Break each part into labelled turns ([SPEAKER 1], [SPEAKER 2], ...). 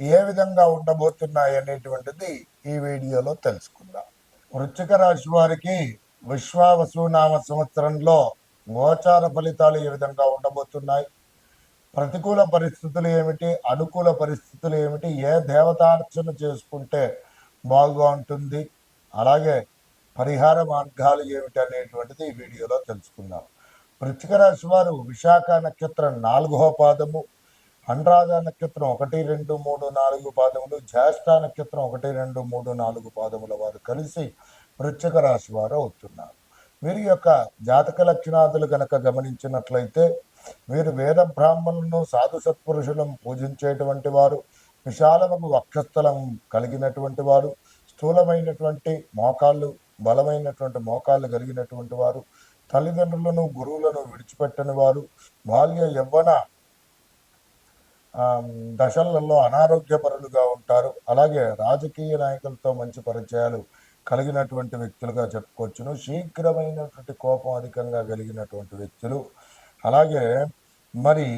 [SPEAKER 1] ఏ విధంగా ఉండబోతున్నాయి అనేటువంటిది ఈ వీడియోలో తెలుసుకుందాం. వృశ్చిక రాశి వారికి విశ్వావసునామ సంవత్సరంలో గోచార ఫలితాలు ఏ విధంగా ఉండబోతున్నాయి? ప్రతికూల పరిస్థితులు ఏమిటి? అనుకూల పరిస్థితులు ఏమిటి? ఏ దేవతార్చన చేసుకుంటే బాగా ఉంటుంది అలాగే పరిహార మార్గాలు ఏమిటి అనేటువంటిది ఈ వీడియోలో తెలుసుకుందాం. వృచ్చిక రాశి వారు విశాఖ నక్షత్రం నాలుగవ పాదము అనురాధ నక్షత్రం ఒకటి రెండు మూడు నాలుగు పాదములు జ్యేష్ఠ నక్షత్రం ఒకటి రెండు మూడు నాలుగు పాదముల వారు కలిసి వృశ్చిక రాశి వారు అవుతున్నారు. వీరి యొక్క జాతక లక్షణాదులు గనక గమనించినట్లయితే వీరు వేద బ్రాహ్మణులను సాధు సత్పురుషులను పూజించేటువంటి వారు విశాలము వక్షస్థలం కలిగినటువంటి వారు స్థూలమైనటువంటి మోకాళ్ళు బలమైనటువంటి మోకాళ్ళు కలిగినటువంటి వారు తల్లిదండ్రులను గురువులను విడిచిపెట్టని వారు బాల్య యవ్వన దశలలో అనారోగ్యపరులుగా ఉంటారు. అలాగే రాజకీయ నాయకులతో మంచి పరిచయాలు కలిగినటువంటి వ్యక్తులుగా చెప్పుకోవచ్చును. శీఘ్రమైనటువంటి కోపం అధికంగా కలిగినటువంటి వ్యక్తులు. అలాగే మరి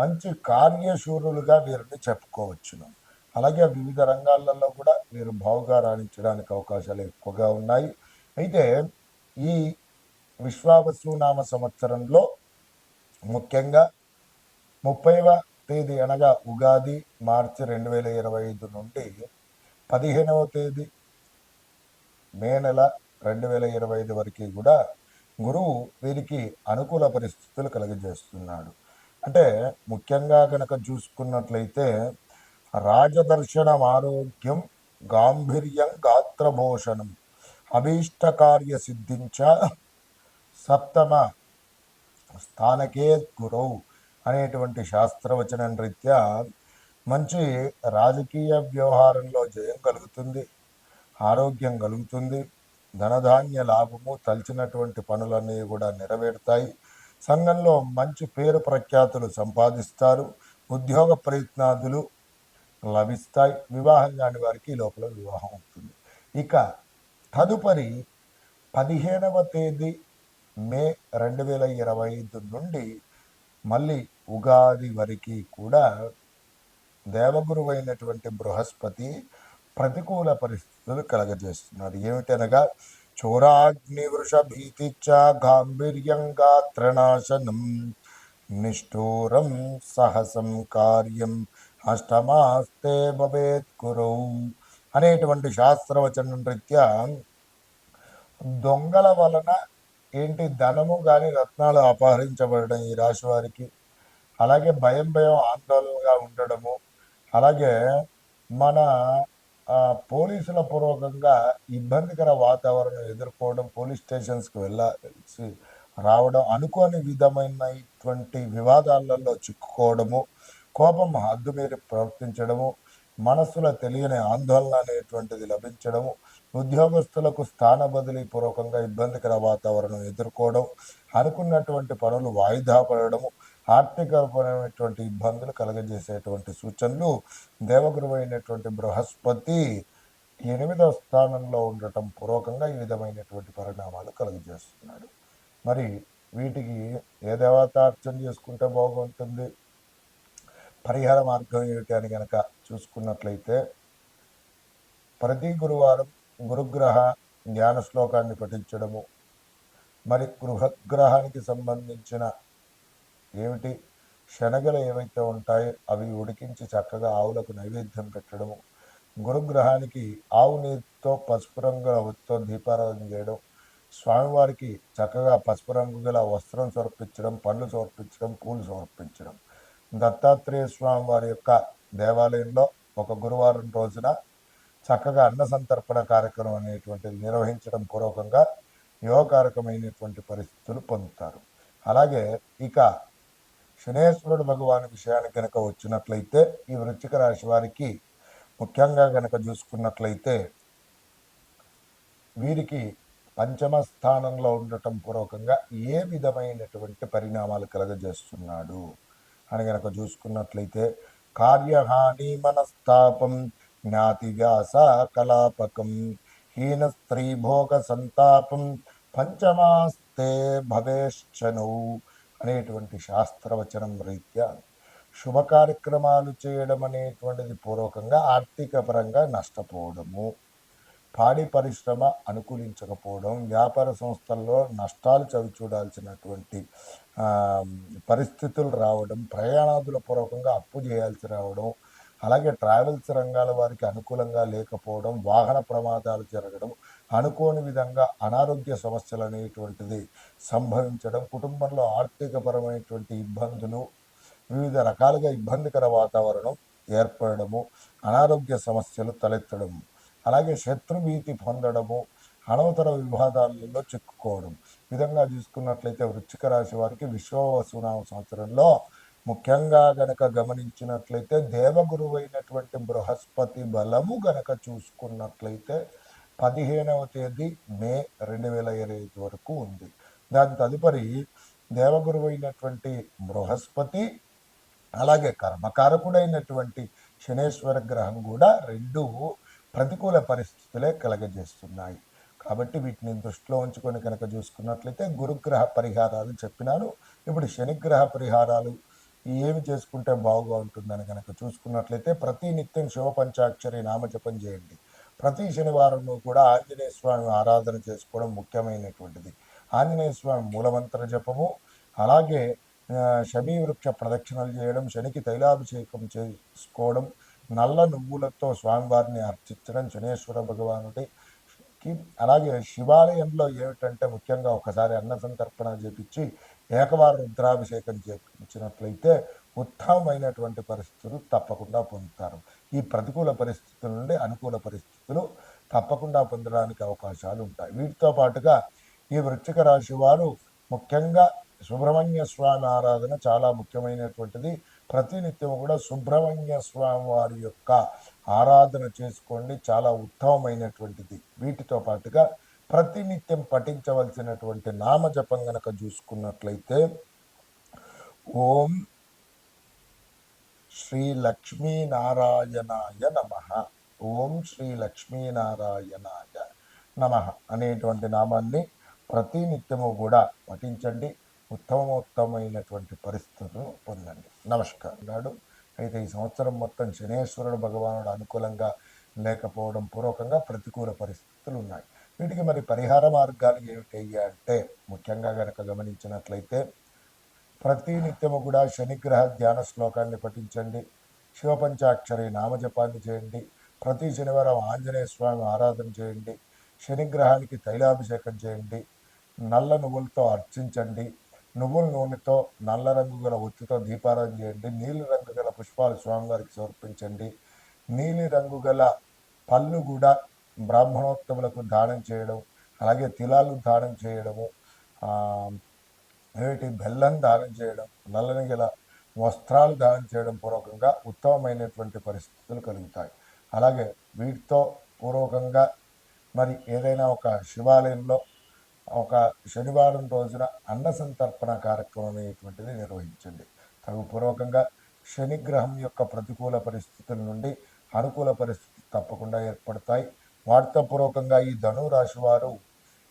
[SPEAKER 1] మంచి కార్యశూరులుగా వీరిని చెప్పుకోవచ్చును. అలాగే వివిధ రంగాలలో కూడా వీరు బావుగా రాణించడానికి అవకాశాలు ఎక్కువగా ఉన్నాయి. అయితే ఈ విశ్వావసు నామ సంవత్సరంలో ముఖ్యంగా ముప్పైవ తేదీ అనగా ఉగాది మార్చి రెండు వేల ఇరవై ఐదు నుండి పదిహేనవ తేదీ మే నెల రెండు వేల ఇరవై ఐదు వరకు కూడా గురువు వీరికి అనుకూల పరిస్థితులు కలిగజేస్తున్నాడు. అంటే ముఖ్యంగా కనుక చూసుకున్నట్లయితే రాజదర్శనం ఆరోగ్యం గాంభీర్యం గాత్రభూషణం అభీష్టకార్య సిద్ధించ సప్తమ స్థానకే గురవు. అనేటువంటి శాస్త్రవచనం రీత్యా మంచి రాజకీయ వ్యవహారంలో జయం కలుగుతుంది ఆరోగ్యం కలుగుతుంది ధనధాన్య లాభము తలిచినటువంటి పనులన్నీ కూడా నెరవేరుతాయి. సంఘంలో మంచి పేరు ప్రఖ్యాతులు సంపాదిస్తారు ఉద్యోగ ప్రయత్నాదులు లభిస్తాయి వివాహం కాని వారికి ఈ లోపల వివాహం అవుతుంది ఇక తదుపరి పదిహేనవ తేదీ మే రెండు వేల ఇరవై ఐదు నుండి మళ్ళీ ఉగాది వరకు కూడా దేవగురువైనటువంటి బృహస్పతి ప్రతికూల పరిస్థితులు కలగజేస్తున్నాడు ఏమిటనగా చోరాగ్ని వృష గాంభీర్యంగా గాంభీర్యం గాత్రనాశనం నిష్ఠూరం సహసం కార్యం అష్టమాస్తే భవేత్ కురౌ అనేటువంటి శాస్త్రవచనం రీత్యా దొంగల వలన ఏంటి? ధనము కానీ రత్నాలు అపహరించబడడం ఈ రాశి వారికి. అలాగే భయం భయం ఆందోళనగా ఉండడము. అలాగే మన పోలీసుల పూర్వకంగా ఇబ్బందికర వాతావరణం ఎదుర్కోవడం పోలీస్ స్టేషన్స్కి వెళ్ళాల్సి రావడం అనుకోని విధమైనటువంటి వివాదాలలో చిక్కుకోవడము కోపం హద్దు మీరు ప్రవర్తించడము మనస్సులో తెలియని ఆందోళన అనేటువంటిది లభించడము ఉద్యోగస్తులకు స్థాన బదిలీ పూర్వకంగా ఇబ్బందికర వాతావరణం ఎదుర్కోవడం అనుకున్నటువంటి పనులు వాయిదా పడడము ఆర్థికపరమైనటువంటి ఇబ్బందులు కలగజేసేటువంటి సూచనలు దేవగురువు అయినటువంటి బృహస్పతి ఎనిమిదవ స్థానంలో ఉండటం పూర్వకంగా ఈ విధమైనటువంటి పరిణామాలు కలుగజేస్తున్నాడు. మరి వీటికి ఏ దేవత అర్చన చేసుకుంటే బాగుంటుంది? పరిహార మార్గం ఏమిటి అని కనుక చూసుకున్నట్లయితే ప్రతి గురువారం గురుగ్రహ జ్ఞాన శ్లోకాన్ని పఠించడము. మరి గృహగ్రహానికి సంబంధించిన ఏమిటి? శనగలు ఏవైతే ఉంటాయో అవి ఉడికించి చక్కగా ఆవులకు నైవేద్యం పెట్టడము. గురుగ్రహానికి ఆవు నీరుతో పసుపు రంగుల ఒత్తితో దీపారాధన చేయడం. స్వామివారికి చక్కగా పసుపు రంగు గల వస్త్రం సమర్పించడం పండ్లు సమర్పించడం పూలు సమర్పించడం. దత్తాత్రేయ స్వామి వారి యొక్క దేవాలయంలో ఒక గురువారం రోజున చక్కగా అన్న సంతర్పణ కార్యక్రమం అనేటువంటిది నిర్వహించడం పూర్వకంగా యోగకారకమైనటువంటి పరిస్థితులు పొందుతారు. అలాగే ఇక శనేశ్వరుడు భగవాన్ విషయానికి కనుక వచ్చినట్లయితే ఈ వృచ్చిక రాశి వారికి ముఖ్యంగా కనుక చూసుకున్నట్లయితే వీరికి పంచమ స్థానంలో ఉండటం పూర్వకంగా ఏ విధమైనటువంటి పరిణామాలు కలగజేస్తున్నాడు అని కనుక చూసుకున్నట్లయితే కార్యహాని మనస్తాపం జ్ఞాతి వ్యాస కలాపకం హీన స్త్రీ భోగ సంతాపం పంచమాస్తే భవేశ్చను అనేటువంటి శాస్త్రవచనం రీత్యా శుభ కార్యక్రమాలు చేయడం అనేటువంటిది పూర్వకంగా ఆర్థిక పరంగా నష్టపోవడము. పాడి పరిశ్రమ అనుకూలించకపోవడం వ్యాపార సంస్థల్లో నష్టాలు చవి చూడాల్సినటువంటి పరిస్థితులు రావడం ప్రయాణాదుల పూర్వకంగా అప్పు చేయాల్సి రావడం అలాగే ట్రావెల్స్ రంగాల వారికి అనుకూలంగా లేకపోవడం వాహన ప్రమాదాలు జరగడం అనుకోని విధంగా అనారోగ్య సమస్యలు అనేటువంటిది సంభవించడం కుటుంబంలో ఆర్థికపరమైనటువంటి ఇబ్బందులు వివిధ రకాలుగా ఇబ్బందికర వాతావరణం ఏర్పడము అనారోగ్య సమస్యలు తలెత్తడం అలాగే శత్రుభీతి పొందడము అనవతర వివాదాలలో చిక్కుకోవడం. విధంగా చూసుకున్నట్లయితే వృచ్చిక రాశి వారికి విశ్వవసునామ సంవత్సరంలో ముఖ్యంగా గనక గమనించినట్లయితే దేవగురువైనటువంటి బృహస్పతి బలము గనక చూసుకున్నట్లయితే పదిహేనవ తేదీ మే రెండు వేల ఇరవై ఐదు వరకు ఉంది. దాని తదుపరి దేవగురువైనటువంటి బృహస్పతి అలాగే కర్మకారకుడైనటువంటి శనేశ్వర గ్రహం కూడా రెండు ప్రతికూల పరిస్థితులే కలగజేస్తున్నాయి. కాబట్టి వీటిని దృష్టిలో ఉంచుకొని కనుక చూసుకున్నట్లయితే గురుగ్రహ పరిహారాలు చెప్పినాను. ఇప్పుడు శనిగ్రహ పరిహారాలు ఏమి చేసుకుంటే బాగుగా ఉంటుందని కనుక చూసుకున్నట్లయితే ప్రతి నిత్యం శివ పంచాక్షరి నామజపం చేయండి. ప్రతి శనివారం కూడా ఆంజనేయ స్వామి ఆరాధన చేసుకోవడం ముఖ్యమైనటువంటిది. ఆంజనేయ స్వామి మూలమంత్ర జపము అలాగే శని వృక్ష ప్రదక్షిణలు చేయడం శనికి తైలాభిషేకం చేసుకోవడం నల్ల నువ్వులతో స్వామివారిని అర్చించడం శనేశ్వర అలాగే శివాలయంలో ఏమిటంటే ముఖ్యంగా ఒకసారి అన్న సంతర్పణ చేపించి ఏకవార రుద్రాభిషేకం చేపించినట్లయితే ఉత్తమమైనటువంటి పరిస్థితులు తప్పకుండా పొందుతారు. ఈ ప్రతికూల పరిస్థితుల నుండి అనుకూల పరిస్థితులు తప్పకుండా పొందడానికి అవకాశాలు ఉంటాయి. వీటితో పాటుగా ఈ వృశ్చిక రాశి వారు ముఖ్యంగా సుబ్రహ్మణ్య స్వామి ఆరాధన చాలా ముఖ్యమైనటువంటిది. ప్రతినిత్యం కూడా సుబ్రహ్మణ్య స్వామి వారి యొక్క ఆరాధన చేసుకోండి. చాలా ఉత్తమమైనటువంటిది. వీటితో పాటుగా ప్రతినిత్యం పఠించవలసినటువంటి నామజపం గనక చూసుకున్నట్లయితే ఓం శ్రీ లక్ష్మీనారాయణాయ నమ. ఓం శ్రీ లక్ష్మీనారాయణాయ నమ అనేటువంటి నామాన్ని ప్రతినిత్యము కూడా పఠించండి. ఉత్తమోత్తమైనటువంటి పరిస్థితులను పొందండి. నమస్కారం. నాడు అయితే ఈ సంవత్సరం మొత్తం శనేశ్వరుడు భగవానుడు అనుకూలంగా లేకపోవడం పూర్వకంగా ప్రతికూల పరిస్థితులు ఉన్నాయి. వీటికి మరి పరిహార మార్గాలు ఏమిటి అంటే ముఖ్యంగా గనక గమనించినట్లయితే ప్రతి నిత్యము కూడా శనిగ్రహ ధ్యాన శ్లోకాన్ని పఠించండి. శివపంచాక్షరి నామజపాన్ని చేయండి. ప్రతి శనివారం ఆంజనేయ స్వామి ఆరాధన చేయండి. శనిగ్రహానికి తైలాభిషేకం చేయండి. నల్ల నువ్వులతో అర్చించండి. నువ్వుల నూనెతో నల్ల రంగు గల ఒత్తితో దీపారాధన చేయండి. నీలి రంగు గల పుష్పాలు స్వామివారికి సమర్పించండి. నీలి రంగు గల పళ్ళు కూడా బ్రాహ్మణోత్తములకు దానం చేయడం అలాగే తిలాలు దానం చేయడము ఏమిటి బెల్లం దానం చేయడం నల్లని గల వస్త్రాలు దానం చేయడం పూర్వకంగా ఉత్తమమైనటువంటి పరిస్థితులు కలుగుతాయి. అలాగే వీటితో పూర్వకంగా మరి ఏదైనా ఒక శివాలయంలో ఒక శనివారం రోజున అన్న సంతర్పణ కార్యక్రమం అనేటువంటిది నిర్వహించండి. తగు పూర్వకంగా శనిగ్రహం యొక్క ప్రతికూల పరిస్థితుల నుండి అనుకూల పరిస్థితి తప్పకుండా ఏర్పడతాయి. వార్తపూర్వకంగా ఈ ధనురాశి వారు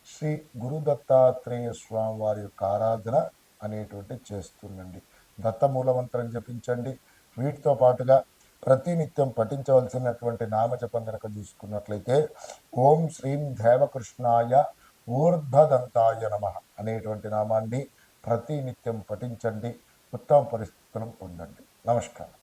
[SPEAKER 1] శ్రీ గురు దత్తాత్రేయ స్వామి వారి యొక్క ఆరాధన అనేటువంటి చేస్తుండండి. దత్త మూలమంత్రం జపించండి. వీటితో పాటుగా ప్రతినిత్యం పఠించవలసినటువంటి నామజపం కనుక చూసుకున్నట్లయితే ఓం శ్రీం దేవకృష్ణాయ ఊర్ధ్వదంతాయ నమ అనేటువంటి నామాన్ని ప్రతినిత్యం పఠించండి. ఉత్తమ పరిస్థితులను పొందండి. నమస్కారం